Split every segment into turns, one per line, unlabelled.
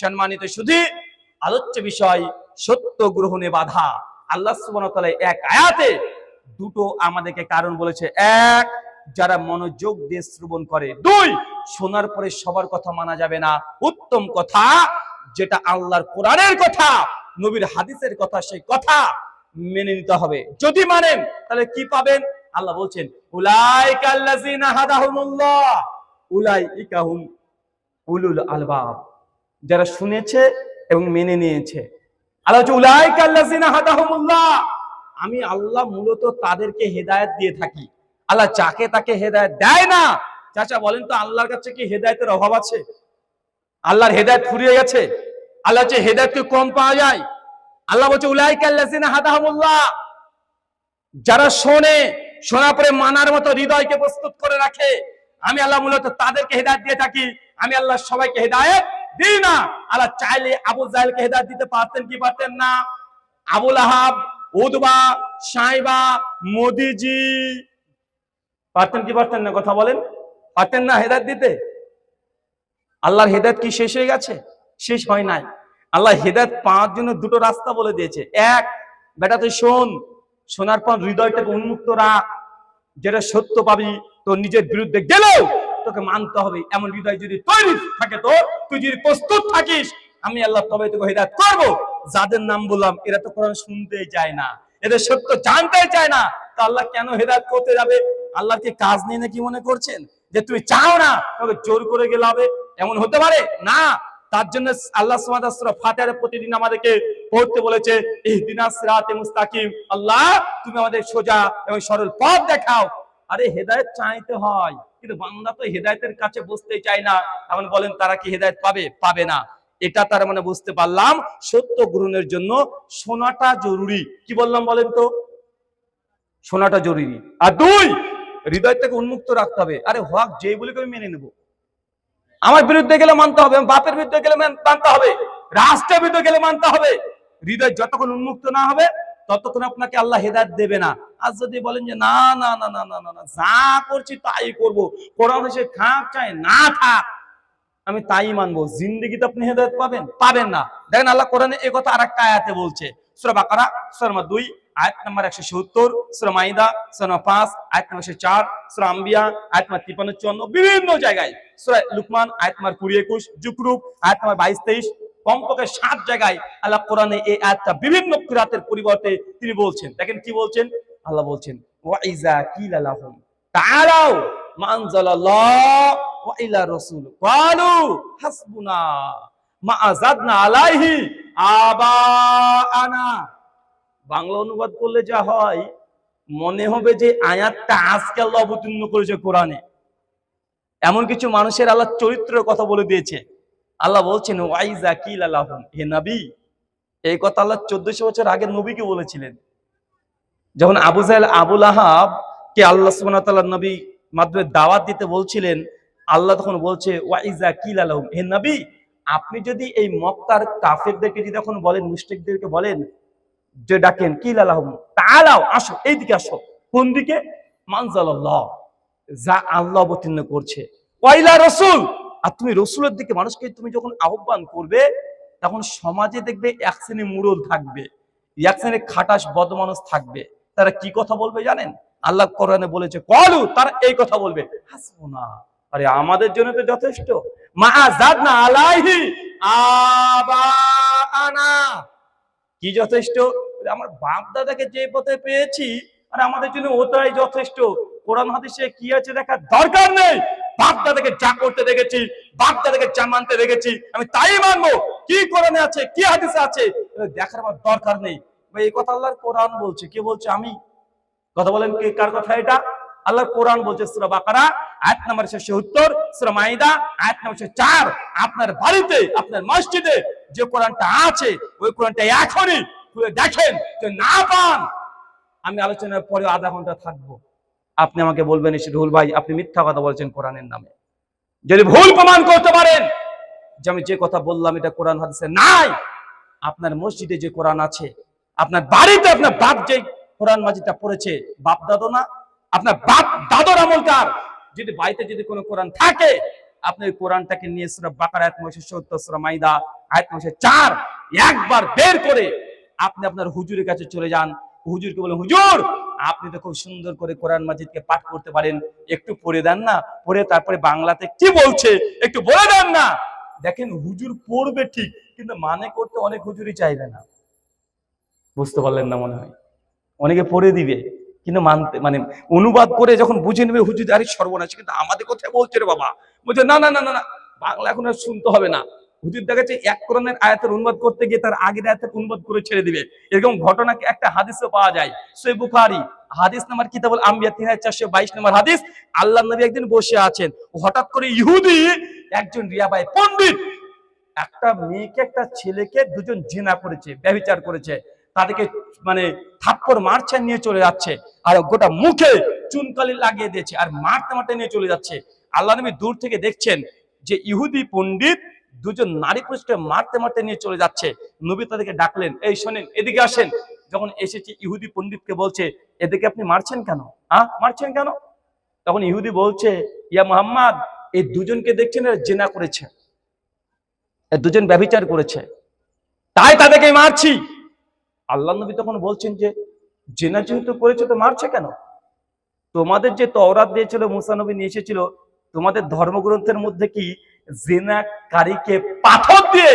সম্মানিত শুধু আলোচ্য বিষয়, সত্য গ্রহণে বাধা। আল্লাহ এক আয়াতে দুটো আমাদেরকে কারণ বলেছে। এক, যারা মনোযোগ দিয়ে শ্রবণ করে। দুই, শোনার পরে সবার কথা মানা যাবে না। উত্তম কথা, যেটা আল্লাহর কোরআনের কথা, নবীর হাদিসের কথা, সেই কথা মেনে নিতে হবে। যদি মানেন, তাহলে কি পাবেন? আল্লাহ বলছেন, উলাইকাল্লাযিনা হাদাহুমুল্লাহ উলাইকাহুম উলুল আলবাব। যারা শুনেছে এবং মেনে নিয়েছে। আল্লাহ আমি আল্লাহ মূলত তাদেরকে হেদায়েত দিয়ে থাকি। আল্লাহ যাকে তাকে হেদায়েত দেয় না, চাচা বলেন তো আল্লাহর কাছে কি হেদায়েতের অভাব আছে? আল্লাহর হেদায়েত ফুরিয়ে গেছে। আল্লাহ যে হেদায়েত কম পাওয়া যায়? আল্লাহ বলছে উলাই উলাইকাল্লাযিনা হাদাহুমুল্লাহ। যারা শোনে, শোনার পরে মানার মতো হৃদয়কে প্রস্তুত করে রাখে, আমি আল্লাহ মূলত তাদেরকে হেদায়েত দিয়ে থাকি। আমি আল্লাহ সবাইকে হেদায়েত দিই না। আল্লাহ চাইলে আবু জাহেলকে হেদায়েত দিতে পারতেন কি পারতেন না? আবুল আহাব উদবা, সাইবা, মোদিজি পারতেন কি পারতেন না? কথা বলেন। পারতেন না হেদায়েত দিতে? আল্লাহর হেদায়েত কি শেষ হয়ে গেছে? শেষ হয় নাই। আল্লাহ হেদায়েত পাওয়ার জন্য দুটো রাস্তা বলে দিয়েছে। এক বেটা তুই শোন। শোনার পর হৃদয়টাকে উন্মুক্ত রাখ। যেটা সত্য পাবি, তোর নিজের বিরুদ্ধে গেলেও তোকে মানতে হবে, এমন হৃদয় যদি তৈরি থাকে তো তুই যদি প্রস্তুত থাকিস, আমি আল্লাহ তবে তোকে হেদায়ত করব। যাদের নাম বললাম, এরা তো কোরআন শুনতেই চায় না, এদের সত্য জানতেই চায় না, তা আল্লাহ কেন হেদায়ত করতে যাবে? আল্লাহ কি কাজ নেই নাকি মনে করছেন? যে তুমি চাও না তবে জোর করে গেলে হবে? এমন হতে পারে? না। তার জন্য আল্লাহ ফাতিহার প্রতিদিন আমাদেরকে পড়তে বলেছে, ইহদিনাস সিরাতে মুস্তাকিম। আল্লাহ, তুমি আমাদের সোজা এবং সরল পথ দেখাও। আরে হেদায়েত চাইতে হয়। কিন্তু বান্দা তো হেদায়েতের কাছে বসতে চায় না। এমন বলেন, তারা কি হেদায়েত পাবে? পাবে না। এটা তার মানে বুঝতে পারলাম, সত্য গ্রহণের জন্য শোনাটা জরুরি। কি বললাম বলেন তো? শোনাটা জরুরি। আর দুই হৃদয় থেকে উন্মুক্ত রাখতে হবে। আরে হক, যেই বলে আমি মেনে নেব। আমার বিরুদ্ধে গেলে মানতে হবে বাপের বিরুদ্ধে গেলে মানতে হবে, রাষ্ট্রের বিরুদ্ধে গেলে মানতে হবে। হৃদয় যতক্ষণ উন্মুক্ত না হবে ততক্ষণ আপনাকে আল্লাহ হেদায়ত দেবে না। আর যদি বলেন যে, না না না না না না যা করছি তাই করব। কোরআন এসে থাক চাই না থাক, আমি তাই মানবো। জিন্দগিতে আপনি হেদায়ত পাবেন? পাবেন না। দেখেন আল্লাহ কোরআনে এই কথা আরেকটা আয়াতে বলছে। সূরা বাকারা, সূরা 2 আয়াত নাম্বার 170 সূরা মাইদা, সূরা নম্বর 5 আয়াত নাম্বার 4 সূরা আম্বিয়া, আয়াত নাম্বার 53 54 বিভিন্ন জায়গায়। সূরা লুকমান, আয়াত নাম্বার 20 21 জুকরুব আয়াত নাম্বার 22 23 কমপক্ষে সাত জায়গায় আল্লাহ কোরআনে এই আয়াতটা বিভিন্ন কিরাতের পরিবর্তে তিনি বলছেন। দেখেন কি বলছেন? আল্লাহ বলছেন ওয়াইজা ওয়া আলাইহি বাংলা অনুবাদ করলে যা হয়, মনে হবে যে আয়াতটা অবতীর্ণ করেছে কোরআনে। এমন কিছু মানুষের আল্লাহ চরিত্রের কথা বলে দিয়েছে। আল্লাহ বলছেন, ওয়াইজা কিল আলাহুম হে নবী, এই কথা আল্লাহ চোদ্দশো বছর আগে নবীকে বলেছিলেন। যখন আবু জাহেল আবুল আহাব কে আল্লাহ তাআলা নবী মাধ্যমে দাওয়াত দিতে বলছিলেন, আল্লাহ তখন বলছে, ওয়াইজা কিল আলাহুম হে নবী, আপনি যদি এই মক্কার কাফেরদেরকে যদি এখন বলেন, মুশরিকদেরকে বলেন যে ডাকেন, কিল আলাহুম তাআলাও আসো, এইদিকে আসো, কোন দিকে? মানজাল যা আল্লাহ অবতীর্ণ করছে। ওয়াইলা রসুল আর তুমি রসুলের দিকে মানুষকে তুমি যখন আহ্বান করবে, তখন সমাজে দেখবে এক শ্রেণি মুরল থাকবে, এক শ্রেণি খাটাস বদ মানুষ থাকবে। তারা কি কথা বলবে জানেন? আল্লাহ কোরআনে বলেছে, কলু তারা এই কথা বলবে। হাসবুনা। আরে আমাদের জন্য তো যথেষ্ট। মা কি যথেষ্ট? আমার বাপ দাদাকে যে পথে পেয়েছি, আর আমাদের জন্য ওটাই যথেষ্ট। কোরআন হাদিসে কি আছে দেখার দরকার নেই। বাপ দাদাকে যা করতে দেখেছি বাপ দাদাকে যা মানতে দেখেছি, আমি তাই মানবো। কি কোরআনে আছে, কি হাদিসে আছে দেখার আমার দরকার নেই। এই কথা আল্লাহর কোরআন বলছে। কে বলছে? আমি। কথা বলেন কে, কার কথা এটা? আল্লাহর কোরআন বলছে সূরা বাকারা, আয়াত নাম্বার 76 সূরা মাইদা, আয়াত নাম্বার 4 আপনার বাড়িতে, আপনার মসজিদে যে কোরআনটা আছে, ওই কোরআনটা এখনই খুলে দেখেন যে না পান। আমি আলোচনার পরে আধা ঘণ্টা থাকব। আপনি আমাকে বলবেন এসে রুহুল ভাই, আপনি মিথ্যা কথা বলছেন কোরআনের নামে। যদি ভুল প্রমাণ করতে পারেন যে আমি যে কথা বললাম, এটা কোরআন হাদিসে নাই। আপনার মসজিদে যে কোরআন আছে, আপনার বাড়িতে আপনার বাপ যে কোরআন মাজিদটা পড়েছে, বাপ দাদো না, আপনার বাপ দাদর আমলকার যদি বাড়িতে যদি কোনো কোরআন থাকে, আপনি ওই কোরআনটাকে নিয়ে সুরা বাকার, আয়াত 79 সূরা মাইদা, আয়াত নম্বর চার, একবার বের করে আপনি আপনার হুজুরের কাছে চলে যান। হুজুরকে বলে হুজুর আপনি তো খুব সুন্দর করে কোরআন মাজিদকে পাঠ করতে পারেন। একটু পড়ে দেন না, পড়ে তারপরে বাংলাতে কি বলছে, একটু বলে দেন না। দেখেন হুজুর পড়বে ঠিক, কিন্তু মানে করতে অনেক হুজুরই চাইবে না। বুঝতে পারলেন না মনে হয়? অনেকে পড়ে দিবে, কিন্তু মানতে মানে অনুবাদ করে যখন বুঝে নেবে হুজুর আরে সর্বনাশ, কিন্তু আমাদের কথাই বলছে রে বাবা। বলছে, না না না না বাংলা এখন আর শুনতে হবে না। হুজুর দেখা যাচ্ছে এক কোরআনের আয়াতের অনুবাদ করতে গিয়ে তার আগের আয়াতের অনুবাদ করে ছেড়ে দিবে। এরকম ঘটনাকে একটা হাদিসে পাওয়া যায়। সই বুখারি, হাদিস নাম্বার কিতাবুল আম্বিয়া তিন হাজার চারশো বাইশ নম্বর হাদিস। আল্লাহ নবী একদিন বসে আছেন। হঠাৎ করে ইহুদি একজন রিয়াবাই পণ্ডিত, একটা মেয়েকে, একটা ছেলেকে দুজন জেনা করেছে, ব্যভিচার করেছে। তাদেরকে মানে থাপ্পড় মারছে, নিয়ে চলে যাচ্ছে। আর গোটা মুখে চুনকালি লাগিয়ে দিয়েছে। আর মারতে মারতে নিয়ে চলে যাচ্ছে। আল্লাহ নবী দূর থেকে দেখছেন যে ইহুদি পণ্ডিত দুজন নারী পুরুষকে মারতে মারতে নিয়ে চলে যাচ্ছে। নবী তাদেরকে ডাকলেন, এই শোনেন, এদিকে আসেন। যখন এসেছে, ইহুদি পণ্ডিতকে বলছে এদিকে আপনি মারছেন কেন? হ্যাঁ মারছেন কেন? তখন ইহুদি বলছে, ইয়া মোহাম্মদ, এই দুজনকে দেখছেন জেনা করেছে। এ দুজন ব্যভিচার করেছে। তাই তাদেরকে মারছি। আল্লাহ নবী তখন বলছেন যে, জেনা যেহেতু করেছে, তো মারছে কেন? তোমাদের যে তওরাত দিয়েছিল মুসানবী নিয়ে এসেছিল, তোমাদের ধর্মগ্রন্থের মধ্যে কি জেনাকারীকে পাথর দিয়ে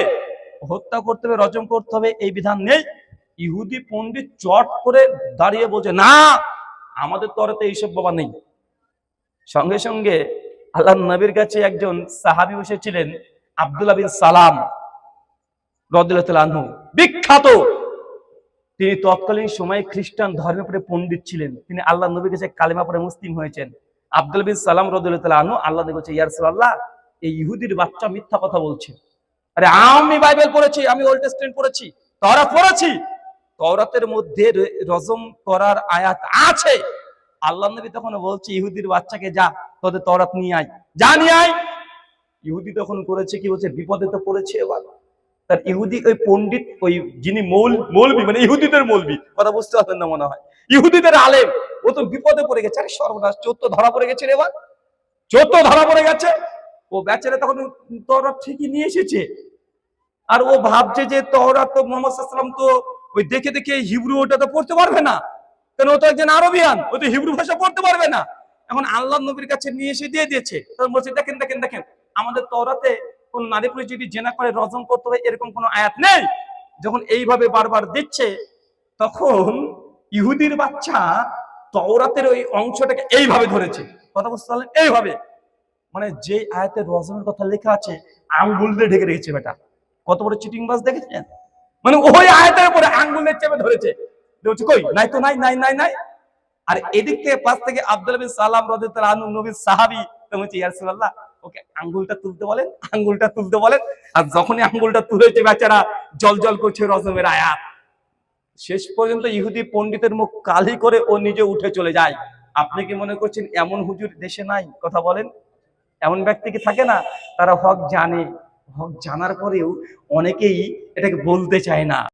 হত্যা করতে হবে রজম করতে হবে, এই বিধান নেই। ইহুদি পণ্ডিত চট করে দাঁড়িয়ে বলছে, না, আমাদের তরাতে এইসব বাবা নেই। সঙ্গে সঙ্গে আল্লাহ নবীর কাছে একজন সাহাবি বসেছিলেন, আব্দুল্লাহ বিন সালাম রদুল্লাহ বিখ্যাত! তিনি তৎকালীন সময়ে খ্রিস্টান ধর্মের উপরে পণ্ডিত ছিলেন। তিনি আল্লাহ নবীর কাছে কালেমা পরে মুসলিম হয়েছেন। আব্দুল বিন সালাম রদুল্লাহ আনহু আল্লাহ নবী ইয়ারসাল্লাহ এই ইহুদির বাচ্চা মিথ্যা কথা বলছে। আরে আমি বাইবেল পড়েছি, আমি ওল্ড টেস্টমেন্ট পড়েছি তরা পড়েছি। তরাতের মধ্যে রজম করার আয়াত আছে। আল্লাহ নবী তখন বলছে, ইহুদির বাচ্চাকে যা, তোদের তরাত নিয়ে আয়। যা নিয়ে আয়। ইহুদি তখন করেছে কি বলছে, বিপদে তো পড়েছে এবার। তার ইহুদি ওই পণ্ডিত, ওই যিনি মৌল, মৌলবি মানে ইহুদিদের মৌলবি, কথা বুঝতে পারতেন না মনে হয়। ইহুদিদের আলেম, ও তো বিপদে পড়ে গেছে। আরে সর্বনাশ, চোদ্দ ধরা পড়ে গেছে রে এবার। চোদ্দ ধরা পড়ে গেছে। ও বেচারা তখন তোরা ঠিকই নিয়ে এসেছে। আর ও ভাবছে যে তোরা তো মোহাম্মদ তো ওই দেখে দেখে হিব্রু ওটা তো পড়তে পারবে না। কেন ও তো একজন আরবিয়ান, ও তো হিব্রু ভাষা পড়তে পারবে না। এখন আল্লাহ নবীর কাছে নিয়ে এসে দিয়ে দিয়েছে। তখন বলছে, দেখেন দেখেন দেখেন, আমাদের তরাতে কোন নারী পুরুষ যদি জেনা করে, রজম করতে হয়, এরকম কোনো আয়াত নেই? যখন এইভাবে বারবার দিচ্ছে, তখন ইহুদির বাচ্চা তওরাতের ওই অংশটাকে এইভাবে ধরেছে। কথা পারলেন? এইভাবে। মানে যে আয়াতের রজমের কথা লেখা আছে, আঙ্গুল দিয়ে ঢেকে রেখেছে বেটা। কত বড় চিটিং বাস দেখেছেন? মানে ওই আয়াতের উপরে আঙ্গুলের চেপে ধরেছে। কই, নাই তো নাই নাই নাই নাই। আর এদিক থেকে পাশ থেকে আব্দুল বিন সালাম রাদিয়াল্লাহু আনহু, নবীর সাহাবী তো বলছে, ইয়া রাসূলুল্লাহ, ওকে আঙ্গুলটা তুলতে বলেন, আঙ্গুলটা তুলতে বলেন। আর যখনই আঙ্গুলটা তুলেছে বেচারা, জল জল করছে রজমের আয়াত। শেষ পর্যন্ত ইহুদি পণ্ডিতের মুখ কালি করে ও নিজে উঠে চলে যায়। আপনি কি মনে করছেন এমন হুজুর দেশে নাই? কথা বলেন। এমন ব্যক্তি কি থাকে না, তারা হক জানে। হক জানার পরেও অনেকেই এটাকে বলতে চায় না।